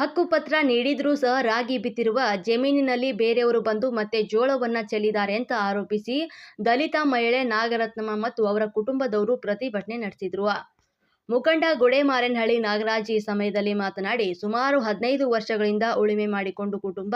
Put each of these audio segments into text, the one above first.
ಹಕ್ಕುಪತ್ರ ನೀಡಿದ್ರೂ ಸಹ ರಾಗಿ ಬಿತ್ತಿರುವ ಜಮೀನಿನಲ್ಲಿ ಬೇರೆಯವರು ಬಂದು ಮತ್ತೆ ಜೋಳವನ್ನ ಚೆಲ್ಲಿದ್ದಾರೆ ಅಂತ ಆರೋಪಿಸಿ ದಲಿತ ಮಹಿಳೆ ನಾಗರತ್ನಮ್ಮ ಮತ್ತು ಅವರ ಕುಟುಂಬದವರು ಪ್ರತಿಭಟನೆ ನಡೆಸಿದ್ರು. ಮುಖಂಡ ಗುಡೆಮಾರೇನಹಳ್ಳಿ ನಾಗರಾಜ್ ಈ ಸಮಯದಲ್ಲಿ ಮಾತನಾಡಿ, ಸುಮಾರು ಹದಿನೈದು ವರ್ಷಗಳಿಂದ ಉಳುಮೆ ಮಾಡಿಕೊಂಡು ಕುಟುಂಬ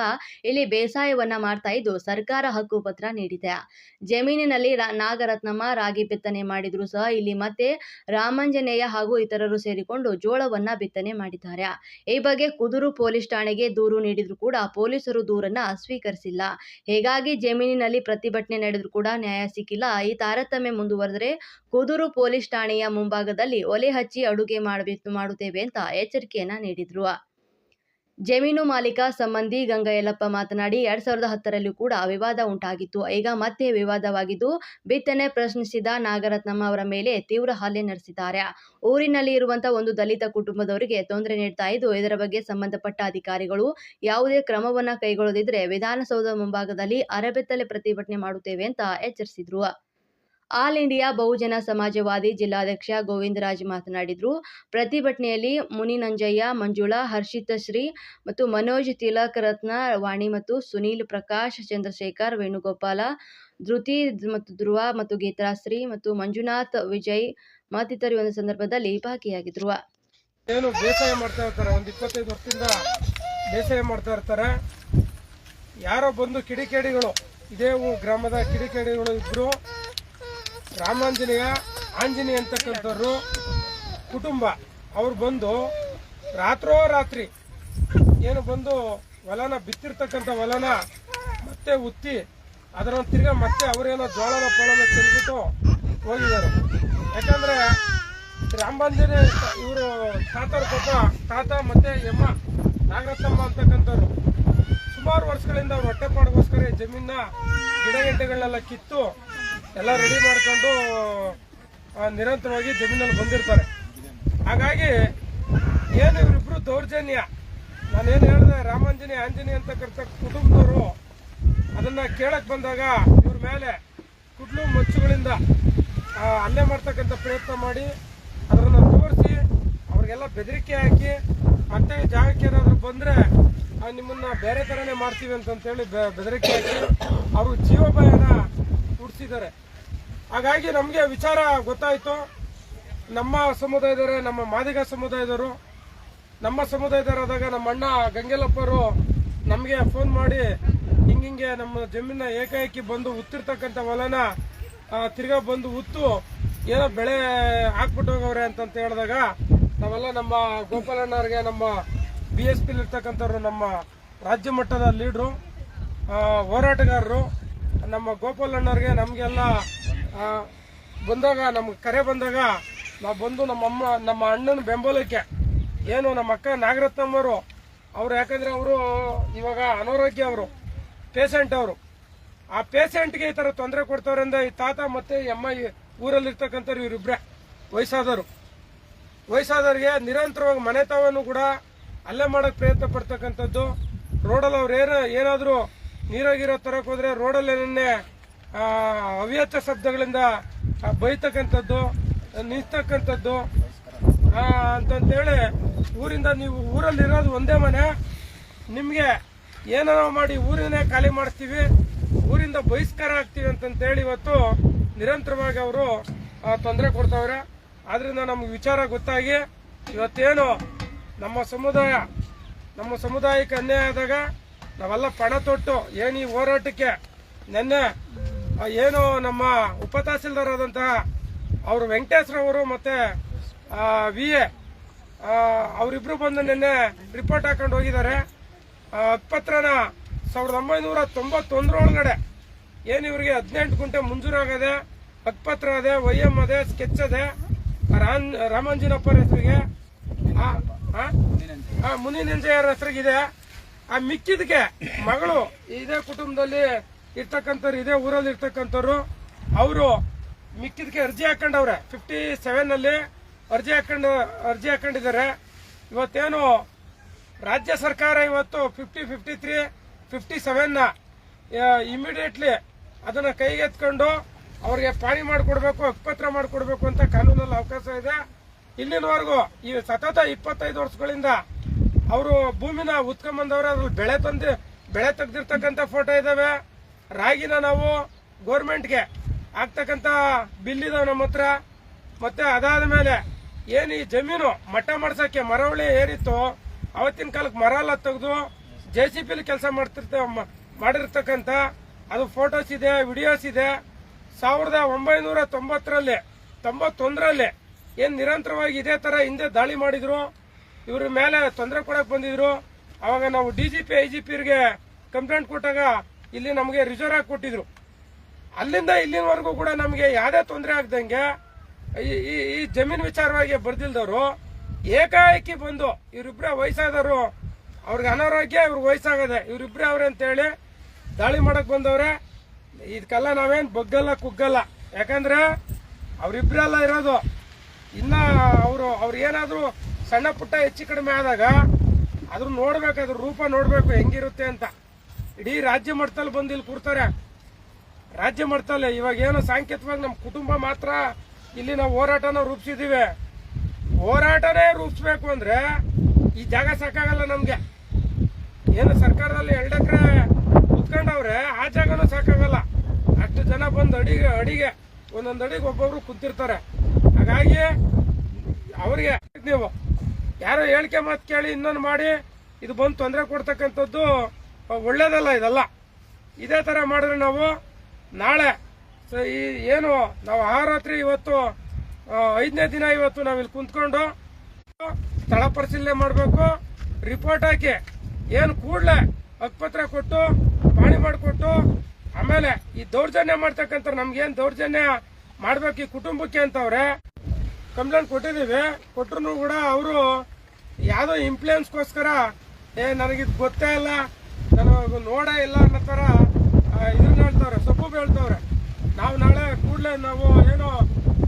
ಇಲ್ಲಿ ಬೇಸಾಯವನ್ನ ಮಾಡ್ತಾ ಇದ್ದು ಸರ್ಕಾರ ಹಕ್ಕುಪತ್ರ ನೀಡಿದೆ. ಜಮೀನಿನಲ್ಲಿ ನಾಗರತ್ನಮ್ಮ ರಾಗಿ ಬಿತ್ತನೆ ಮಾಡಿದ್ರು ಸಹ ಇಲ್ಲಿ ಮತ್ತೆ ರಾಮಾಂಜನೇಯ ಹಾಗೂ ಇತರರು ಸೇರಿಕೊಂಡು ಜೋಳವನ್ನ ಬಿತ್ತನೆ ಮಾಡಿದ್ದಾರೆ. ಈ ಬಗ್ಗೆ ಕುದುರು ಪೊಲೀಸ್ ಠಾಣೆಗೆ ದೂರು ನೀಡಿದ್ರು ಕೂಡ ಪೊಲೀಸರು ದೂರನ್ನ ಸ್ವೀಕರಿಸಿಲ್ಲ. ಹೀಗಾಗಿ ಜಮೀನಿನಲ್ಲಿ ಪ್ರತಿಭಟನೆ ನಡೆದ್ರು ಕೂಡ ನ್ಯಾಯ ಸಿಕ್ಕಿಲ್ಲ. ಈ ತಾರತಮ್ಯ ಮುಂದುವರೆದರೆ ಕುದುರು ಪೊಲೀಸ್ ಠಾಣೆಯ ಮುಂಭಾಗದಲ್ಲಿ ಒಲೆ ಹಚ್ಚಿ ಅಡುಗೆ ಮಾಡಬೇಕು, ಮಾಡುತ್ತೇವೆ ಅಂತ ಎಚ್ಚರಿಕೆಯನ್ನ ನೀಡಿದ್ರು. ಜಮೀನು ಮಾಲೀಕ ಸಂಬಂಧಿ ಗಂಗಯಲ್ಲಪ್ಪ ಮಾತನಾಡಿ, ಎರಡ್ ಸಾವಿರದ ಹತ್ತರಲ್ಲೂ ಕೂಡ ವಿವಾದ ಉಂಟಾಗಿತ್ತು. ಈಗ ಮತ್ತೆ ವಿವಾದವಾಗಿದ್ದು, ಬಿತ್ತನೆ ಪ್ರಶ್ನಿಸಿದ ನಾಗರತ್ನಮ್ಮ ಅವರ ಮೇಲೆ ತೀವ್ರ ಹಲ್ಲೆ ನಡೆಸಿದ್ದಾರೆ. ಊರಿನಲ್ಲಿ ಇರುವಂತಹ ಒಂದು ದಲಿತ ಕುಟುಂಬದವರಿಗೆ ತೊಂದರೆ ನೀಡ್ತಾ ಇದ್ದು, ಇದರ ಬಗ್ಗೆ ಸಂಬಂಧಪಟ್ಟ ಅಧಿಕಾರಿಗಳು ಯಾವುದೇ ಕ್ರಮವನ್ನ ಕೈಗೊಳ್ಳದಿದ್ರೆ ವಿಧಾನಸೌಧ ಮುಂಭಾಗದಲ್ಲಿ ಅರಬೆತ್ತಲೆ ಪ್ರತಿಭಟನೆ ಮಾಡುತ್ತೇವೆ ಅಂತ ಎಚ್ಚರಿಸಿದ್ರು. ಆಲ್ ಇಂಡಿಯಾ ಬಹುಜನ ಸಮಾಜವಾದಿ ಜಿಲ್ಲಾಧ್ಯಕ್ಷ ಗೋವಿಂದರಾಜ್ ಮಾತನಾಡಿದ್ರು. ಪ್ರತಿಭಟನೆಯಲ್ಲಿ ಮುನಿನಂಜಯ್ಯ, ಮಂಜುಳಾ, ಹರ್ಷಿತ ಶ್ರೀ ಮತ್ತು ಮನೋಜ್ ತಿಲಕ್ ರತ್ನ, ವಾಣಿ ಮತ್ತು ಸುನೀಲ್ ಪ್ರಕಾಶ್, ಚಂದ್ರಶೇಖರ್, ವೇಣುಗೋಪಾಲ, ಧೃತಿ ಮತ್ತು ಧ್ರುವ ಮತ್ತು ಗೀತಾಶ್ರೀ ಮತ್ತು ಮಂಜುನಾಥ್ ವಿಜಯ್ ಮತ್ತಿತರರು ಒಂದು ಸಂದರ್ಭದಲ್ಲಿ ಭಾಗಿಯಾಗಿದ್ರು. ಏನು ಬೇಸಾಯ ಮಾಡ್ತಾ ಇರ್ತಾರೆ? ಒಂದು ಇಪ್ಪತ್ತೈದು ವರ್ಷದಿಂದ ಬೇಸಾಯ ಮಾಡ್ತಾ ಇರ್ತಾರೆ. ಯಾರೋ ಬಂದು ಕಿಡಿಕೇಡಿಗಳು, ಇದೇ ಗ್ರಾಮದ ಕಿಡಿಕೇಡಿಗಳು ಇಬ್ರು ರಾಮಾಂಜನೇಯ, ಆಂಜನೇಯ ಅಂತಕ್ಕಂಥವ್ರು ಕುಟುಂಬ, ಅವ್ರು ಬಂದು ರಾತ್ರೋ ರಾತ್ರಿ ಏನು ಬಂದು ಹೊಲನ ಬಿತ್ತಿರ್ತಕ್ಕಂಥ ಹೊಲನ ಮತ್ತೆ ಉತ್ತಿ ಅದರ ತಿರ್ಗಾ ಮತ್ತೆ ಅವರೇನೋ ಜೋಳನ ಪೊಳನ ತಿರುಗಿಬಿಟ್ಟು ಹೋಗಿದ್ದಾರೆ. ಯಾಕಂದ್ರೆ ರಾಮಾಂಜನೇ ಇವರು ತಾತರ ಪಾಪ, ತಾತ ಮತ್ತೆ ಯಮ್ಮ ನಾಗರತ್ನಮ್ಮ ಅಂತಕ್ಕಂಥವ್ರು. ಸುಮಾರು ವರ್ಷಗಳಿಂದ ಅವ್ರು ಹೊಟ್ಟೆಪಾಡಿಗೋಸ್ಕರ ಜಮೀನ ಗಿಡ ಗೆಡ್ಡೆಗಳನ್ನೆಲ್ಲ ಕಿತ್ತು ಎಲ್ಲ ರೆಡಿ ಮಾಡ್ಕೊಂಡು ನಿರಂತರವಾಗಿ ಜಮೀನಲ್ಲಿ ಬಂದಿರ್ತಾರೆ. ಹಾಗಾಗಿ ಏನು ಇವರಿಬ್ರು ದೌರ್ಜನ್ಯ? ನಾನೇನು ಹೇಳಿದೆ ರಾಮಾಂಜನೇಯ ಆಂಜನೇಯ ಕರ್ತ ಕುಟುಂಬದವರು, ಅದನ್ನ ಕೇಳಕ್ ಬಂದಾಗ ಇವ್ರ ಮೇಲೆ ಕುಡ್ಲು ಮಚ್ಚುಗಳಿಂದ ಅಲ್ಲೇ ಮಾಡ್ತಕ್ಕಂಥ ಪ್ರಯತ್ನ ಮಾಡಿ ಅದನ್ನ ತೋರಿಸಿ, ಅವ್ರಿಗೆಲ್ಲ ಬೆದರಿಕೆ ಹಾಕಿ, ಮತ್ತೆ ಜಾಗಕ್ಕೆ ಏನಾದ್ರು ಬಂದ್ರೆ ನಿಮ್ಮನ್ನ ಬೇರೆ ತರನೇ ಮಾಡ್ತೀವಿ ಅಂತಂತೇಳಿ ಬೆದರಿಕೆ ಹಾಕಿ, ಅವರು ಜೀವಭಯನ ಹುಡ್ಸಿದ್ದಾರೆ ಹಾಗಾಗಿ ನಮಗೆ ವಿಚಾರ ಗೊತ್ತಾಯಿತು. ನಮ್ಮ ಸಮುದಾಯದವರೇ, ನಮ್ಮ ಮಾದಿಗ ಸಮುದಾಯದವರು. ನಮ್ಮ ಸಮುದಾಯದವರಾದಾಗ ನಮ್ಮ ಅಣ್ಣ ಗಂಗೆಲಪ್ಪರು ನಮಗೆ ಫೋನ್ ಮಾಡಿ ಹಿಂಗಿಂಗೆ ನಮ್ಮ ಜಮೀನ ಏಕಾಏಕಿ ಬಂದು ಉತ್ತಿರ್ತಕ್ಕಂಥ ಹೊಲನ ತಿರ್ಗಾ ಬಂದು ಉತ್ತು ಏನೋ ಬೆಳೆ ಹಾಕ್ಬಿಟ್ಟು ಹೋಗವ್ರೆ ಅಂತಂತ ಹೇಳಿದಾಗ ನಾವೆಲ್ಲ ನಮ್ಮ ಗೋಪಾಲಣ್ಣವ್ರಿಗೆ ನಮ್ಮ ಬಿ ಎಸ್ ಪಿಲಿ ಇರ್ತಕ್ಕಂಥವ್ರು, ನಮ್ಮ ರಾಜ್ಯ ಮಟ್ಟದ ಲೀಡ್ರು ಹೋರಾಟಗಾರರು, ನಮ್ಮ ಗೋಪಾಲಣ್ಣವ್ರಿಗೆ ನಮಗೆಲ್ಲ ಬಂದಾಗ ನಮ್ಗೆ ಕರೆ ಬಂದಾಗ ನಾವು ಬಂದು ನಮ್ಮ ಅಮ್ಮ ನಮ್ಮ ಅಣ್ಣನ ಬೆಂಬಲಕ್ಕೆ ಏನು ನಮ್ಮ ಅಕ್ಕ ನಾಗರತ್ನಮ್ಮರು ಅವರು ಯಾಕಂದ್ರೆ ಅವರು ಇವಾಗ ಅನಾರೋಗ್ಯ ಅವರು ಪೇಷಂಟ್ ಅವರು. ಆ ಪೇಷಂಟ್ಗೆ ಈ ಥರ ತೊಂದರೆ ಕೊಡ್ತವ್ರಿಂದ ಈ ತಾತ ಮತ್ತೆ ಈ ಊರಲ್ಲಿರ್ತಕ್ಕಂಥವ್ರು ಇವರಿಬ್ಬರೇ ವಯಸ್ಸಾದವರು. ವಯಸ್ಸಾದವ್ರಿಗೆ ನಿರಂತರವಾಗಿ ಮನೆ ತಾವನ್ನು ಕೂಡ ಅಲ್ಲೇ ಮಾಡಕ್ ಪ್ರಯತ್ನ ಪಡ್ತಕ್ಕಂಥದ್ದು. ರೋಡಲ್ಲಿ ಅವ್ರು ಏನೋ ಏನಾದರೂ ನೀರಾಗಿರೋ ತರಕ್ ಹೋದ್ರೆ ರೋಡಲ್ಲೇನೇ ಅವ್ಯಥ ಶಬ್ದಗಳಿಂದ ಬೈತಕ್ಕಂಥದ್ದು ನಿಲ್ತಕ್ಕಂಥದ್ದು ಆ, ಅಂತಂತೇಳಿ ಊರಿಂದ ನೀವು ಊರಲ್ಲಿರೋದು ಒಂದೇ ಮನೆ. ನಿಮಗೆ ಏನೋ ಮಾಡಿ ಊರಿನೇ ಖಾಲಿ ಮಾಡಿಸ್ತೀವಿ ಊರಿಂದ ಬಹಿಷ್ಕಾರ ಆಗ್ತೀವಿ ಅಂತಂತೇಳಿ ಇವತ್ತು ನಿರಂತರವಾಗಿ ಅವರು ತೊಂದರೆ ಕೊಡ್ತಾವ್ರೆ. ಆದ್ರಿಂದ ನಮ್ಗೆ ವಿಚಾರ ಗೊತ್ತಾಗಿ ಇವತ್ತೇನು ನಮ್ಮ ಸಮುದಾಯ ನಮ್ಮ ಸಮುದಾಯಕ್ಕೆ ಅನ್ಯಾಯ ಆದಾಗ ನಾವೆಲ್ಲ ಪಣ ತೊಟ್ಟು ಏನು ಈ ಹೋರಾಟಕ್ಕೆ ನಿನ್ನೆ ಏನು ನಮ್ಮ ಉಪ ತಹಸೀಲ್ದಾರ್ ಆದಂತಹ ಅವರು ವೆಂಕಟೇಶ್ವರವರು ಮತ್ತೆ ವಿ ಎ ಅವರಿಬ್ರು ಬಂದು ನಿನ್ನೆ ರಿಪೋರ್ಟ್ ಹಾಕೊಂಡು ಹೋಗಿದ್ದಾರೆ. ಹಕ್ಪತ್ರನ ಸಾವಿರದ ಒಂಬೈನೂರ ತೊಂಬತ್ತೊಂದರೊಳಗಡೆ ಏನು ಇವರಿಗೆ ಹದಿನೆಂಟು ಗುಂಟೆ ಮಂಜೂರಾಗದೆ ಹಕ್ಪತ್ರ ಅದೆ ವೈ ಎಂ ಅದೇ, ಸ್ಕೆಚ್ ಅದೆ ರಾಮ್ ರಾಮಂಜಿನಪ್ಪರ ಹೆಸರಿಗೆ ಮುನಿನಂಜಯ್ಯರ ಹೆಸರಿಗಿದೆ. ಆ ಮಿಕ್ಕಿದಕ್ಕೆ ಮಗಳು ಇದೇ ಕುಟುಂಬದಲ್ಲಿ ಇರ್ತಕ್ಕಂಥವ್ರು ಇದೇ ಊರಲ್ಲಿ ಇರ್ತಕ್ಕಂಥವ್ರು, ಅವರು ಮಿಕ್ಕಿದಕ್ಕೆ ಅರ್ಜಿ ಹಾಕೊಂಡವ್ರೆ. ಫಿಫ್ಟಿ ಸೆವೆನ್ ಅಲ್ಲಿ ಅರ್ಜಿ ಹಾಕೊಂಡು, ಅರ್ಜಿ ಹಾಕೊಂಡಿದ್ದಾರೆ. ಇವತ್ತೇನು ರಾಜ್ಯ ಸರ್ಕಾರ ಇವತ್ತು ಫಿಫ್ಟಿ ಫಿಫ್ಟಿ ತ್ರೀ ಫಿಫ್ಟಿ ಸೆವೆನ್ನ ಇಮಿಡಿಯೇಟ್ಲಿ ಅದನ್ನು ಕೈಗೆತ್ಕೊಂಡು ಅವ್ರಿಗೆ ಪಾಣಿ ಮಾಡಿಕೊಡ್ಬೇಕು ಹಕ್ಕುಪತ್ರ ಮಾಡಿಕೊಡ್ಬೇಕು ಅಂತ ಕಾನೂನಲ್ಲಿ ಅವಕಾಶ ಇದೆ. ಇಲ್ಲಿನವರೆಗೂ ಈ ಸತತ ಇಪ್ಪತ್ತೈದು ವರ್ಷಗಳಿಂದ ಅವರು ಭೂಮಿನ ಉತ್ಕೊಂಬಂದವ್ರೆ ಅದ್ರಲ್ಲಿ ಬೆಳೆ ತಂದು, ಬೆಳೆ ತೆಗೆದಿರ್ತಕ್ಕಂಥ ಫೋಟೋ ಇದಾವೆ. ರಾಗಿನ ನಾವು ಗೋರ್ಮೆಂಟ್ಗೆ ಆಗ್ತಕ್ಕಂಥ ಬಿಲ್ ಇದಾವೆ ನಮ್ಮ ಹತ್ರ. ಮತ್ತೆ ಅದಾದ ಮೇಲೆ ಏನು ಈ ಜಮೀನು ಮಟ್ಟ ಮಾಡ್ಸೋಕ್ಕೆ ಮರವಳಿ ಏರಿತ್ತು, ಅವತ್ತಿನ ಕಾಲಕ್ಕೆ ಮರ ಎಲ್ಲ ತೆಗೆದು ಜೆ ಸಿ ಪಿಲಿ ಕೆಲಸ ಮಾಡ್ತಿರ್ತ ಮಾಡಿರ್ತಕ್ಕಂಥ ಅದು ಫೋಟೋಸ್ ಇದೆ ವಿಡಿಯೋಸ್ ಇದೆ. ಸಾವಿರದ ಒಂಬೈನೂರ ತೊಂಬತ್ತರಲ್ಲಿ, ತೊಂಬತ್ತೊಂದರಲ್ಲಿ ಏನು ನಿರಂತರವಾಗಿ ಇದೇ ತರ ಹಿಂದೆ ದಾಳಿ ಮಾಡಿದ್ರು. ಇವ್ರ ಮೇಲೆ ತೊಂದರೆ ಕೊಡಕ್ ಬಂದಿದ್ರು. ಅವಾಗ ನಾವು D G P I G complaint ಕೊಟ್ಟಾಗ ಇಲ್ಲಿ ನಮಗೆ ರಿಸರ್ವ್ ಆಗಿ ಕೊಟ್ಟಿದ್ರು. ಅಲ್ಲಿಂದ ಇಲ್ಲಿನವರೆಗೂ ಕೂಡ ನಮಗೆ ಯಾವುದೇ ತೊಂದರೆ ಆಗ್ದಂಗೆ ಈ, ಈ- ಜಮೀನು ವಿಚಾರವಾಗಿ ಬರ್ದಿಲ್ದವರು ಏಕಾಏಕಿ ಬಂದು ಇವರಿಬ್ರೆ ವಯಸ್ಸಾದವರು, ಅವ್ರಿಗೆ ಅನಾರೋಗ್ಯ, ಇವ್ರಿಗೆ ವಯಸ್ಸಾಗದೆ ಇವರಿಬ್ರೆ ಅವ್ರೆ ಅಂತೇಳಿ ದಾಳಿ ಮಾಡಕ್ ಬಂದವ್ರೆ. ಇದಕ್ಕೆಲ್ಲ ನಾವೇನು ಬಗ್ಗಲ್ಲ, ಕುಗ್ಗಲ್ಲ. ಯಾಕಂದ್ರೆ ಅವ್ರಿಬ್ರೆಲ್ಲ ಇರೋದು. ಇನ್ನ ಅವರು, ಅವ್ರು ಏನಾದರೂ ಸಣ್ಣ ಪುಟ್ಟ ಹೆಚ್ಚು ಕಡಿಮೆ ಆದಾಗ ಅದ್ರ ನೋಡ್ಬೇಕು, ಅದ್ರ ರೂಪ ನೋಡಬೇಕು ಹೆಂಗಿರುತ್ತೆ ಅಂತ. ಇಡೀ ರಾಜ್ಯ ಮಟ್ಟದಲ್ಲಿ ಬಂದು ಇಲ್ಲಿ ಕೂರ್ತಾರೆ. ರಾಜ್ಯ ಮಟ್ಟದಲ್ಲಿ ಇವಾಗ ಏನು ಸಾಂಕೇತಿಕವಾಗಿ ನಮ್ಮ ಕುಟುಂಬ ಮಾತ್ರ ಇಲ್ಲಿ ನಾವು ಹೋರಾಟನ ರೂಪಿಸಿದೀವಿ. ಹೋರಾಟನೇ ರೂಪಿಸ್ಬೇಕು ಅಂದ್ರೆ ಈ ಜಾಗ ಸಾಕಾಗಲ್ಲ ನಮ್ಗೆ. ಏನು ಸರ್ಕಾರದಲ್ಲಿ ಎರಡು ಎಕರೆ ಕುತ್ಕೊಂಡವ್ರೆ ಆ ಜಾಗನೂ ಸಾಕಾಗಲ್ಲ. ಅಷ್ಟು ಜನ ಬಂದು ಅಡಿಗೆ ಅಡಿಗೆ, ಒಂದೊಂದು ಅಡಿಗೆ ಒಬ್ಬೊಬ್ರು ಕುಂತಿರ್ತಾರೆ. ಹಾಗಾಗಿ ಅವ್ರಿಗೆ ನೀವು ಯಾರೋ ಹೇಳಿಕೆ ಮಾತು ಕೇಳಿ ಇನ್ನೊಂದು ಮಾಡಿ, ಇದು ಬಂದು ತೊಂದರೆ ಕೊಡ್ತಕ್ಕಂಥದ್ದು ಒಳ್ಳೇದಲ್ಲ ಇದಲ್ಲ. ಇದೇ ಥರ ಮಾಡಿದ್ರೆ ನಾವು ನಾಳೆ ಸೊ ಈ ಏನು ನಾವು ಆರಾತ್ರಿ ಇವತ್ತು ಆ, ಐದನೇ ದಿನ ಇವತ್ತು ನಾವು ಇಲ್ಲಿ ಕುಂತ್ಕೊಂಡು ಸ್ಥಳ ಪರಿಶೀಲನೆ ಮಾಡಬೇಕು. ರಿಪೋರ್ಟ್ ಹಾಕಿ ಏನು ಕೂಡಲೇ ಹಕ್ಪತ್ರ ಕೊಟ್ಟು ಪಾಣಿ ಮಾಡಿಕೊಟ್ಟು ಆಮೇಲೆ ಈ ದೌರ್ಜನ್ಯ ಮಾಡ್ತಕ್ಕಂಥ ನಮ್ಗೇನು ದೌರ್ಜನ್ಯ ಮಾಡ್ಬೇಕು ಈ ಕುಟುಂಬಕ್ಕೆ ಅಂತವ್ರೆ ಕಂಪ್ಲೇಂಟ್ ಕೊಟ್ಟಿದ್ದೀವಿ. ಕೊಟ್ಟರು ಕೂಡ ಅವರು ಯಾವುದೋ ಇಂಪ್ಲೂಯನ್ಸ್ಗೋಸ್ಕರ ಏ ನನಗಿದು ಗೊತ್ತೇ ಇಲ್ಲ ನಾನು ನೋಡೇ ಇಲ್ಲ ಅನ್ನೋ ಥರ ಇದನ್ನ ಹೇಳ್ತಾವ್ರೆ, ಸೊಪ್ಪು ಹೇಳ್ತವ್ರೆ ನಾವು ನಾಳೆ ಕೂಡಲೇ ನಾವು ಏನೋ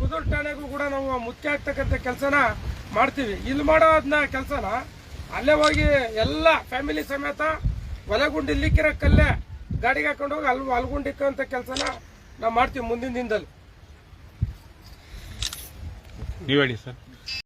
ಕುದುರ್ ಠಾಣೆಗೂ ಕೂಡ ನಾವು ಮುಖ್ಯ ಆಗ್ತಕ್ಕಂಥ ಕೆಲಸನ ಮಾಡ್ತೀವಿ. ಇಲ್ಲಿ ಮಾಡೋ ಅದನ್ನ ಕೆಲಸನ ಅಲ್ಲೇ ಹೋಗಿ ಎಲ್ಲ ಫ್ಯಾಮಿಲಿ ಸಮೇತ ಒಲೆಗುಂಡು ಇಲ್ಲಿಕ್ಕಿರೋ ಕಲ್ಲೇ ಗಾಡಿಗೆ ಹಾಕೊಂಡು ಹೋಗಿ ಅಲ್ಲಿ ಅಲ್ಗುಂಡಿಕ್ಕಂಥ ಕೆಲಸನ ನಾವು ಮಾಡ್ತೀವಿ ಮುಂದಿನ ದಿನದಲ್ಲಿ. ನೀವು ಹೇಳಿ ಸರ್.